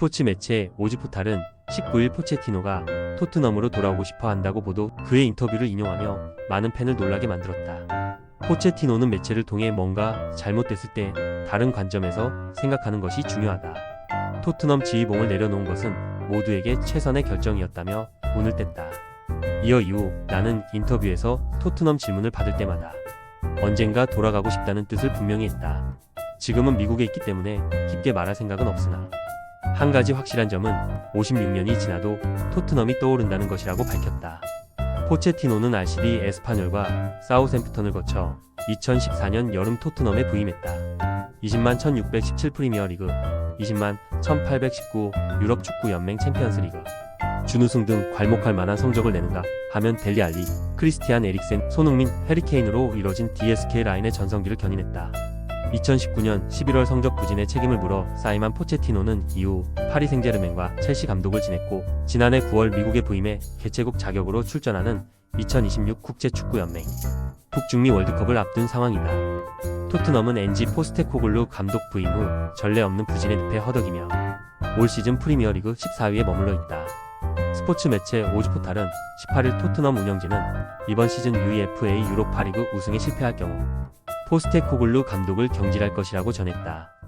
스포츠 매체 오즈포탈은 19일 포체티노가 토트넘으로 돌아오고 싶어 한다고 보도 그의 인터뷰를 인용하며 많은 팬을 놀라게 만들었다. 포체티노는 매체를 통해 뭔가 잘못됐을 때 다른 관점에서 생각하는 것이 중요하다. 토트넘 지휘봉을 내려놓은 것은 모두에게 최선의 결정이었다며 운을 뗐다. 이어 이후 나는 인터뷰에서 토트넘 질문을 받을 때마다 언젠가 돌아가고 싶다는 뜻을 분명히 했다. 지금은 미국에 있기 때문에 깊게 말할 생각은 없으나 한 가지 확실한 점은 56년이 지나도 토트넘이 떠오른다는 것이라고 밝혔다. 포체티노는 RCD 에스파뇰과 사우샘프턴을 거쳐 2014년 여름 토트넘에 부임했다. 20만 1617 프리미어리그, 20만 1819 유럽 축구 연맹 챔피언스 리그, 준우승 등 괄목할 만한 성적을 내는가 하면 델리 알리, 크리스티안 에릭센, 손흥민, 해리케인으로 이뤄진 DSK 라인의 전성기를 견인했다. 2019년 11월 성적 부진에 책임을 물어 사이만 포체티노는 이후 파리 생제르맹과 첼시 감독을 지냈고 지난해 9월 미국에 부임해 개최국 자격으로 출전하는 2026 국제축구연맹 북중미 월드컵을 앞둔 상황이다. 토트넘은 엔지 포스테코글루 감독 부임 후 전례 없는 부진의 늪에 허덕이며 올 시즌 프리미어리그 14위에 머물러 있다. 스포츠 매체 오즈포탈은 18일 토트넘 운영진은 이번 시즌 UEFA 유로파리그 우승에 실패할 경우 포스테코글루 감독을 경질할 것이라고 전했다.